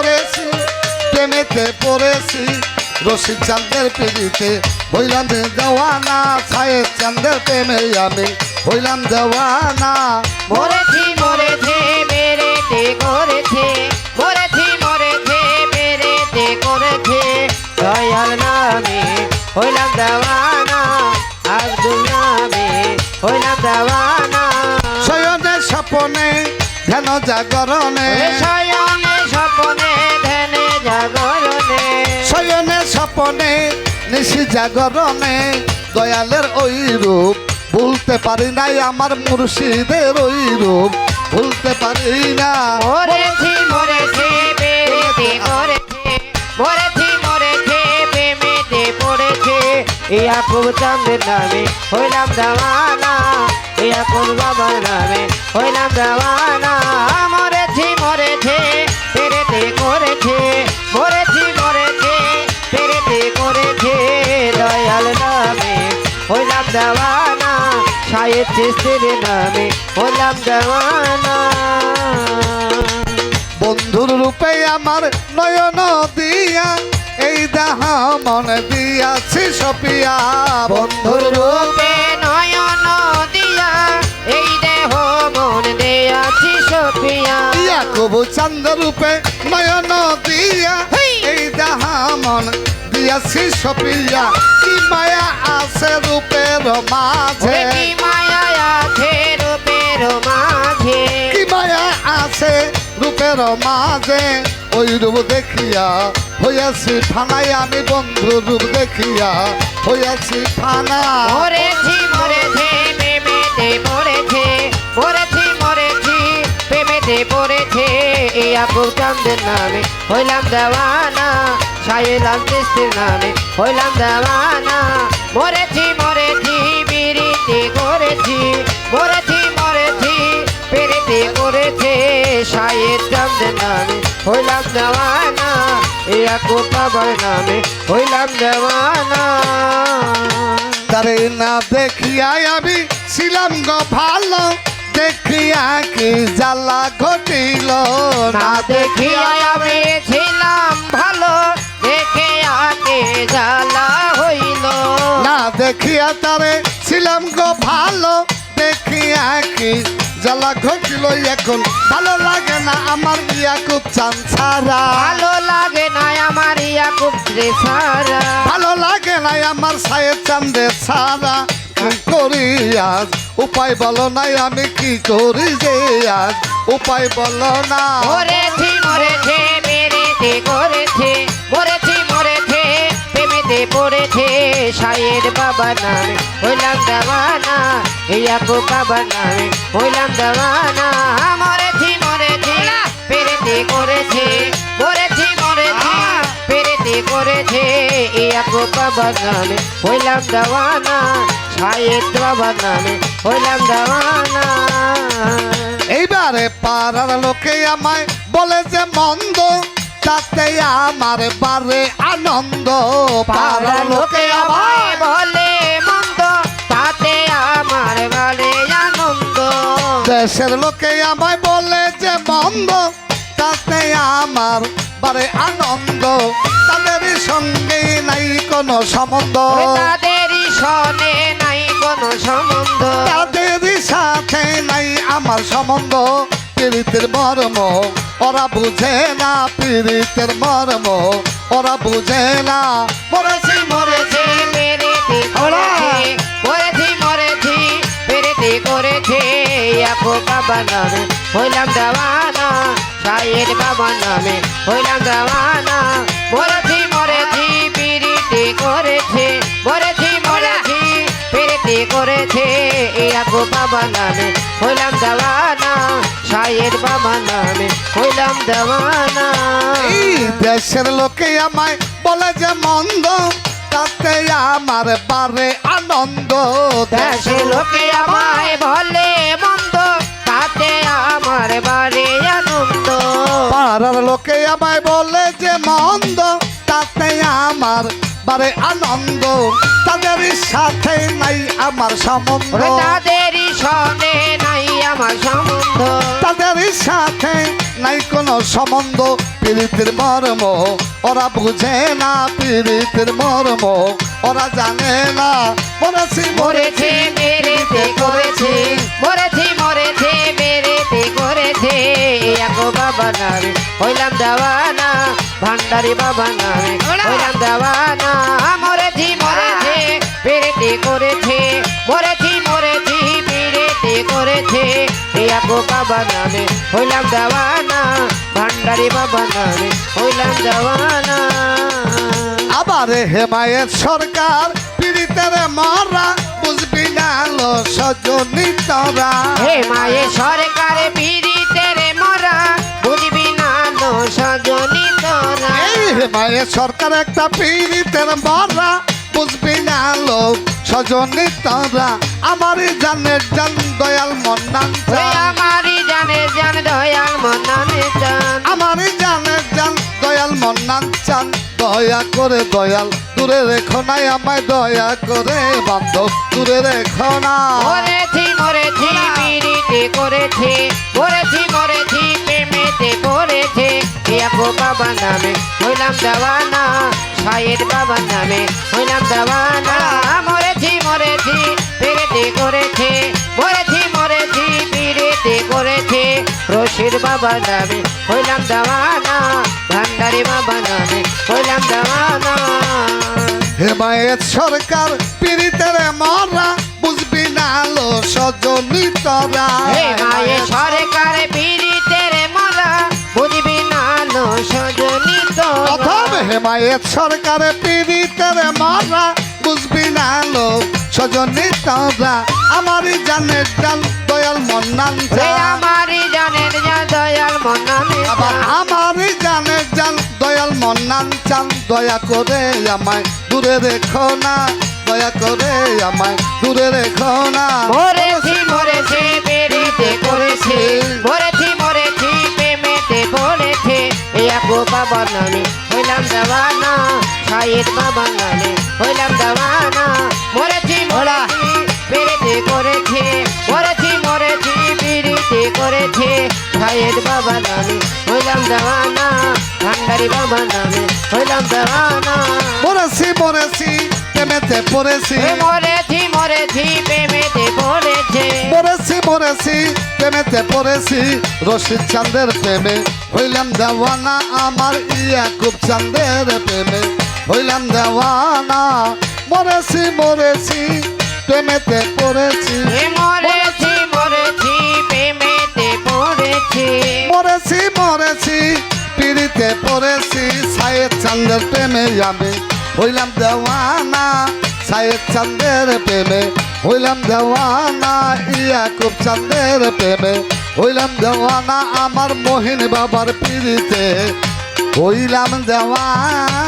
মরেছি প্রেমেতে পড়েছি। রশিদ চান্দের পিড়িতে হইলাম দেওয়ানা ছায়ের চান্দের প্রেমে আমি হইলাম দেওয়ানা মরেছি মরেছে মেরেতে করেছে মরেছি মরেছে মেরেতে করেছে। দয়াল নামে হইলাম দেওয়ানা আব্দুল নামে হইলাম দেওয়ানা শয়নের স্বপনে ধ্যান জাগরণে। ওরে নিশি জাগরণে দয়ালের ওই রূপ। ভুলতে পারি নাই আমার মুর্শিদের ওই রূপ। ভুলতে পারি না। মরেছি, মরেছে, প্রেমেতে পড়েছে। নামে হইলাম দেওয়ানা। ইয়া খুব বাবার নামে হইলাম দেওয়ানা। মরেছি, মরেছে করেছে দেওয়ানা শায়ের চিস্তির নামে হইলাম দেওয়ানা। বন্ধুর রূপে আমার নয়ন দিয়া এই দেহ মনে দিয়াছি সপিয়া। বন্ধুর রূপ নয়ন দিয়া এই দেহ মন দেয়াছি সপিয়া। কবু চান্দ রূপে নয়ন দিয়া এই দেহ মন দিয়াছি সপিয়া। কি মায়া আছে রূপের মাঝে। কি মায়া আছে রূপের মাঝে? কি মায়া আছে রূপের মাঝে? ওই রূপ দেখিয়া হইয়াছি ফানাই আমি বন্ধু রূপ দেখিয়া হইয়াছি ফানা মরেছি মরেছে প্রেমেতে পড়েছে মরেছি। মরেছি প্রেমেতে পড়েছে এই আপু চান্দের নামে হইলাম দেওয়ানা। সাইলাম চিস্তির নামে। হইলাম দেওয়ানা। মরেছি মরেছি বিরিতি করেছি। মরেছি মরেছি পেরেতে করেছে। সাইয়ের চান্দের নামে। হইলাম দেওয়ানা। আপু বাবার নামে। হইলাম দেওয়ানা। তারে না দেখিয়া আমি ছিলাম গো ভালো। দেখিয়া কি জ্বালা ঘটিল? না দেখিয়া আমি ছিলাম ভালো। দেখে আগে জ্বালা হইল। না দেখিয়া তারে ছিলাম গো ভালো দেখিয়া কি জ্বালা ঘটিল এখন। ভালো লাগে না আমার ইয়াকুব চান ছাড়া ভালো লাগে না আমার ইয়াকুব রে সারা ভালো লাগে না আমার সাহেব চান্দে কি করি আজ? উপায় বলো নাই আমি কি করি যে আজ? উপায় বলো না। মরেছি মরেছে মেরেতে করেছে। মরেছি, মরেছে, প্রেমেতে পড়েছে সায়ের বাবা নামে। হইলাম দেওয়ানা ইয়াকুব বাবা নামে। হইলাম দেওয়ানা, মরেছি মরেছি পেরেতে করেছে মরেছি মরেছি পেরেতে করেছে ইয়াকুব বাবা নামে। হইলাম দেওয়ানা, সায়ের বাবা নামে। হইলাম দেওয়ানা। এইবারে পাড়ার লোকে আমায় বলে যে মন্দ। তাতে আমার বারে আনন্দ। পাড়ার লোকে আমায় বলে মন্দ তাতে আমার বারে আনন্দ। দেশের লোকে আমায় বলে যে মন্দ তাতে আমার বারে আনন্দ। তাদের সঙ্গে নাই কোনো সম্বন্ধ। ওই তাদেরই সনে নাই কোনো সম্বন্ধ। তাদের সাথে নাই আমার সম্বন্ধ। পীড়িতের মর্ম, ওরা বুঝে না পীড়িতের মর্ম, ওরা বুঝে না। মরেছি, মরেছে মরেছি মরেছি, পেরেতে করেছে। বাবা নামে, হইলাম দেওয়ানা সাইয়ের বাবা নামে, হইলাম দেওয়ানা। মরেছি মরেছি করেছে, মরেছি মরেছি, পেরেতে করেছে। আপু বাবা নামে, হইলাম দেওয়ানা। সাইয়ের বাবা নামে হইলাম দেওয়ানা। এই দেশের লোকে আমায় বলে যে মন্দ তাতে আমার বারে আনন্দ। দেশে লোকে আমায় বলে মন্দ তাতে আমার বাড়ি আনন্দ। পাড়ার লোকে আমায় বলে যে মন্দ আমার বারে আনন্দ তাদের সাথে নাই আমার সম্বন্ধ। ওরে তাদেরই সনে নাই আমার সম্বন্ধ। তাদের সাথে নাই কোনো সম্বন্ধ। পীড়িতের মর্ম ওরা বুঝে না পীড়িতের মর্ম। ওরা জানে না মরেছি মরেছে মেরেতে করেছে। মরেছি মরেছে মেরেতে করেছে। একো বাবা নামে হইলাম দেওয়ানা। ভান্ডারি বাবা নামে দেওয়ানা মরেছি মরেছে পেরেতে করেছে মরেছি মরেছি পেরেতে করেছে একো বাবা নামে হইলাম দেওয়ানা ভান্ডারি বাবা নামে হইলাম দেওয়ানা আবার হেমায়েত সরকার পীড়িতের মরা বুঝবি না লো সজনী তোরা। হে মায়ে সরকারে পীড়িতের মরা বুঝবি না লো সজনী এই হেমায়েত সরকার একটা পীড়িতের মরা। বুঝবি না লো সজনী তারা। আমারই জানে জান দয়াল মন্নান আমারই জানে জান দয়াল মন্নান আমারই জানে জান দয়াল মন্নান চান। দয়া করে দয়াল দূরে রেখো নাই আমায় দয়া করে বান্ধব দূরে রেখো না। মরেছি মরেছি পীড়িতে করেছে মরেছি মরেছি প্রেমেতে করেছে। একো বাবা নামে হইলাম দেওয়ানা সায়ের বাবা নামে হইলাম দেওয়ানা। মরেছি মরেছি পেরেতে করেছে মরেছি রশির বাবা নামে হইলাম দেওয়ানা ভান্ডারি বাবা নামে হইলাম দেওয়ানা। হেমায়েত সরকার পীড়িতের মরা বুঝবি না লো সজনী তোরা। হে মায়ে সরকার পীড়িতের মরা বুঝবি না লো সজনী তো প্রথম হেমায়েত সরকার পীড়িতের মরা বুঝবি না লো সজনী তোরা। আমারই জান দয়াল মন্নান। আমারই জানেন যা দয়াল মনানে আবার আমারই জানের জান দয়াল মন্নান চান। দয়া করে আমায় দূরে রেখো না দয়া করে আমায় দূরে রেখো না। মরেছি মরেছে পেরিতে করেছে। মরেছি মরেছি প্রেমেতে পড়েছে। একো বাবা নামে হইলাম দেওয়ানা সাইয়ের বাবা নামে হইলাম দেওয়ানা। করেছে সাইয়ের বাবা নামে হইলাম দেওয়ানা ভান্ডারি বাবা নামে হইলাম দেওয়ানা মরেছি মরেছি প্রেমেতে পড়েছি। মরেছি মরেছি প্রেমেতে পড়েছে। মরেছি মরেছি প্রেমেতে পড়েছি। রশিদ চাঁদের প্রেমে হইলাম দেওয়ানা আমার ইয়াকুব চাঁদের প্রেমে হইলাম দেওয়ানা মরেছি মরেছি প্রেমেতে পড়েছি। মরেছি। মরেছি পিড়িতে পড়েছি। সায়েদ চাঁদের প্রেমে আমি হইলাম দেওয়ানা। সায়েদ চাঁদের প্রেমে হইলাম দেওয়ানা। ইয়াকুব চাঁদের প্রেমে হইলাম দেওয়ানা। আমার মহিন বাবার পিড়িতে হইলাম দেওয়ানা।